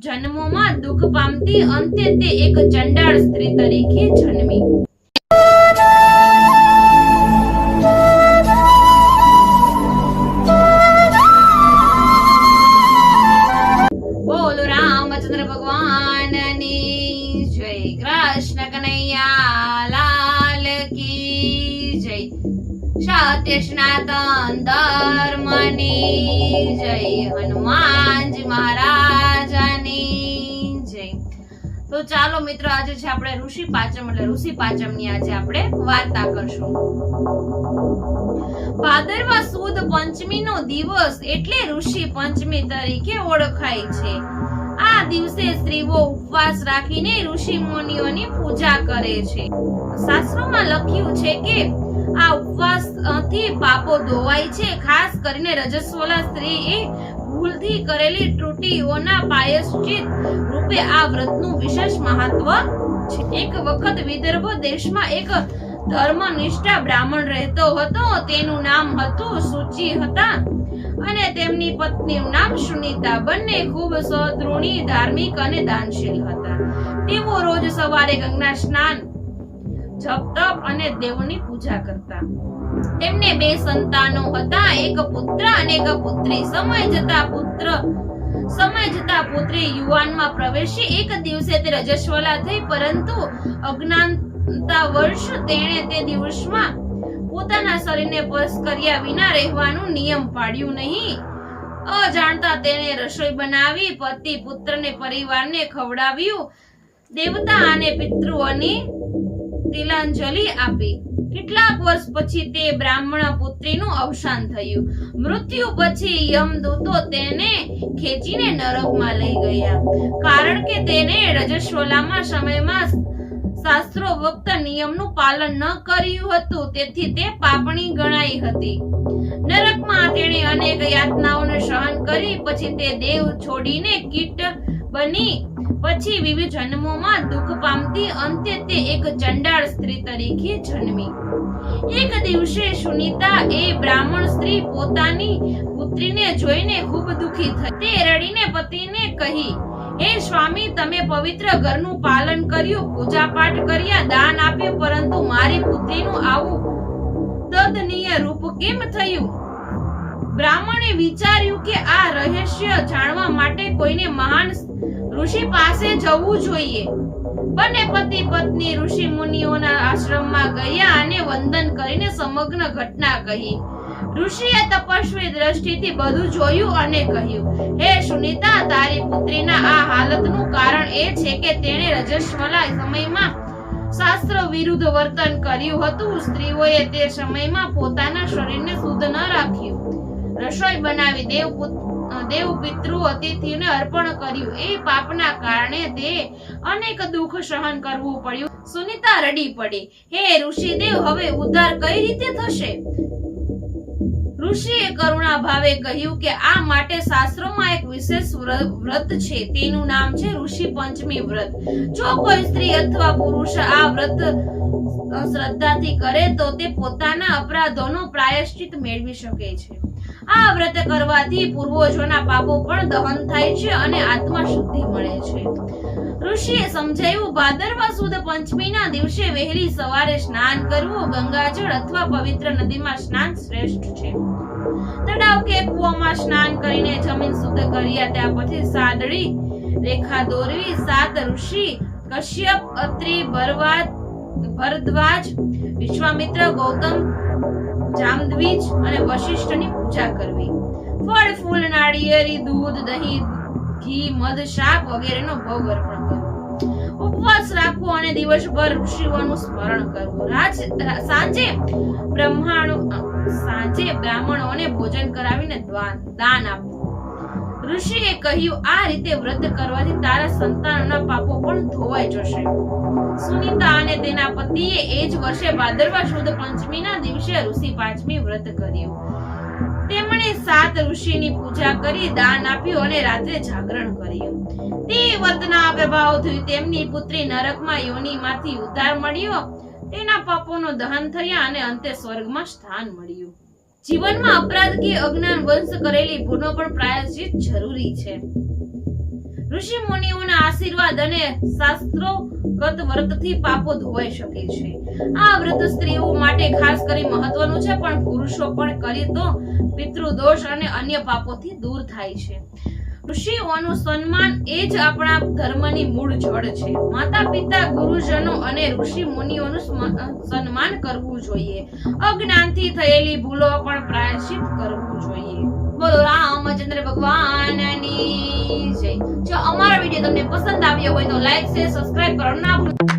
જન્મોમાં દુઃખ પામતી અંતે તે એક ચંડાળ સ્ત્રી તરીકે જન્મી. જય. કૃષ્ણ કનૈયા લાલ જય. સત્ય સનાતન ધર્મની જય. હનુમાનજી મહારાજાની તો ચાલો મિત્રો, આજે છે આપણે ઋષિ પાંચમ એટલે ઋષિ પાંચમની આજે આપણે વાર્તા કરશું. ભાદરવા સુદ પંચમીનો દિવસ એટલે ઋષિ પંચમી તરીકે ઓળખાય છે. આ દિવસે સ્ત્રીઓ ઉપવાસ રાખીને ઋષિ મુનિઓની પૂજા કરે છે. શાસ્ત્રોમાં લખ્યું છે કે આ ઉપવાસથી પાપો ધોવાય છે, ખાસ કરીને રજસ્વલા સ્ત્રી એ ભૂલથી કરેલી ત્રુટીઓના પાયશ્ચિત રૂપે આ વ્રતનું વિશેષ મહત્વ છે. એક વખત વિદર્ભ દેશમાં એક ધર્મનિષ્ઠા બ્રાહ્મણ રહેતો હતો. તેનું નામ હતું સુચિ હતા અને તેમની પત્નીનું નામ સુનીતા. બંને ખૂબ સદ્રુણી ધાર્મિક અને દાનશીલ હતા. તેઓ રોજ સવારે ગંગા સ્નાન, જપ તપ અને દેવની પૂજા કરતા. તેમને બે સંતાનો હતા. એક પુત્ર અને એક પુત્રી. સમય જતા પુત્ર સમય જતા પુત્રી યુવાનમાં પ્રવેશી. એક દિવસે તે રજસ્વલા થઈ, પરંતુ અજ્ઞાનતા વર્ષ તેણે તે દિવસમાં પોતાના શરીરને સ્પર્શ કર્યા વિના રહેવાનું નિયમ પાડ્યું નહીં. અજાણતા તેણે રસોઈ બનાવી, પતિ પુત્રને પરિવારને ખવડાવ્યું. દેવતા અને પિતૃઓની તિલાંજલિ આપી. કેટલાક વર્ષ પછી તે બ્રાહ્મણ પુત્રીનું અવસાન થયું. મૃત્યુ પછી યમદૂતો તેને ખેંચીને નરકમાં લઈ ગયા. કારણ કે તેને રજસ્વલામાં સમયમાં શાસ્ત્રોક્ત નિયમનું પાલન ન કર્યું હતું, તેથી તે પાપણી ગણાઈ હતી. નરકમાં તેણે અનેક યાતનાઓને સહન કરી, પછી તે દેવ છોડીને કીટ બની પછી વિવિધ જન્મોમાં દુઃખ પામતી અંતે તે એક ચંડાળ સ્ત્રી તરીકે જન્મી. એક દિવસે સુનિતા એ બ્રાહ્મણ સ્ત્રી પોતાની પુત્રીને જોઈને ખૂબ દુઃખી થઈ. તે રડીને પતિને કહી, હે સ્વામી, તમે પવિત્ર ઘરનું પાલન કર્યું પૂજા પાઠ કર્યા, દાન આપ્યું, પરંતુ મારી પુત્રીનું આવું તદનીય રૂપ કેમ થયું? બ્રાહ્મણે વિચાર્યું કે આ રહસ્ય જાણવા માટે કોઈને મહાન ઋષિ પાસે જવું જોઈએ. બંને પતિ પત્ની ઋષિ મુનિઓના આશ્રમમાં ગયા અને વંદન કરીને સમગ્ર ઘટના કહી. ઋષિએ તપસ્વી દ્રષ્ટિથી બધું જોયું અને કહ્યું, હે સુનિતા, તારી પુત્રીના આ હાલતનું કારણ એ છે કે તેણે રજસ્વલા સમયમાં શાસ્ત્ર વિરુદ્ધ વર્તન કર્યું હતું. સ્ત્રીઓએ તે સમયમાં પોતાના શરીરને શુદ્ધ ન રાખ્યું. રસોઈ બનાવી દેવ દેવ પિતૃ અતિથિને અર્પણ કર્યું. એ પાપના કારણે તે અનેક દુઃખ સહન કરવું પડ્યું. સુનિતા રડી પડી. હે ઋષિદેવ, હવે ઉદ્ધાર કઈ રીતે થશે? ઋષિએ કરુણા ભાવે કહ્યું કે, આ માટે શાસ્ત્રોમાં એક વિશેષ વ્રત છે. તેનું નામ છે ઋષિ પંચમી વ્રત. જો કોઈ સ્ત્રી અથવા પુરુષ આ વ્રત શ્રદ્ધાથી કરે તો તે પોતાના અપરાધોનો પ્રાયશ્ચિત મેળવી શકે છે. આ વ્રત કરવાથી પૂર્વજોના પાપો પણ દહન થાય છે અને આત્મા શુદ્ધિ મળે છે. ઋષિએ સમજાવ્યું ભાદરવા સુદ પંચમીના દિવસે વહેલી સવારે સ્નાન કરવું ગંગાજળ અથવા પવિત્ર નદીમાં સ્નાન શ્રેષ્ઠ છે. તળાવ કે કૂવામાં સ્નાન કરીને જમીન શુદ્ધ કર્યા ત્યાં પછી સાદડી, રેખા દોરવી, સાત ઋષિ, કશ્યપ, અત્રિ, બરવાદ ભરદ્વાજ, વિશ્વામિત્ર ગૌતમ, જામદ્વીજ અને વશિષ્ઠની પૂજા કરવી. ફળ, ફૂલ, નાળિયેરી, દૂધ, દહીં, ઘી, મધ, શાક વગેરેનો ભોગ અર્પણ કરવો. ઉપવાસ રાખવો અને દિવસભર ઋષિઓનું સ્મરણ કરવું. રાજ સાંજે બ્રહ્માણો સાંજે બ્રાહ્મણોને ભોજન કરાવીને દાન આપવું. ઋષિએ કહ્યું, આ રીતે વ્રત કરવાથી તારા સંતાનોના પાપો પણ ધોવાઈ જશે. સુનિતા અને તેના પતિએ એ જ વર્ષે ભાદરવા શુદ્ધ પંચમીના દિવસે ઋષિ પાંચમી વ્રત કર્યું. તેમણે સાત ઋષિની પૂજા કરી, દાન આપ્યું અને રાત્રે જાગરણ કર્યું. તે વ્રતના પ્રભાવથી તેમની પુત્રી નરકમાં યોનિમાંથી ઉદ્ધાર મળ્યો. તેના પાપોનો દહન થયા અને અંતે સ્વર્ગમાં સ્થાન મળ્યું. જીવનમાં અપરાધ કે અજ્ઞાન વંશ કરેલી ભૂલો પણ પ્રાયશ્ચિત જરૂરી છે. ઋષિ મુનિઓના આશીર્વાદ અને શાસ્ત્રોગત વ્રતથી પાપો ધોવાઈ શકે છે. આ વ્રત સ્ત્રીઓ માટે ખાસ કરી મહત્વનું છે, પણ પુરુષો પણ કરી તો પિતૃદોષ અને અન્ય પાપોથી દૂર થાય છે. ઋષિઓનું સન્માન એ જ આપણા ધર્મની મૂળ જડ છે. માતા પિતા ગુરુજનો અને ઋષિ મુનિઓનું સન્માન કરવું જોઈએ. અજ્ઞાનથી થયેલી ભૂલો પણ પ્રાયશ્ચિત કરવું જોઈએ. બોલો, રામચંદ્ર ભગવાનની જય. જો અમારો વીડિયો તમને પસંદ આવ્યો હોય તો લાઈક, શેર, સબસ્ક્રાઇબ કરવાનું ના ભૂલતા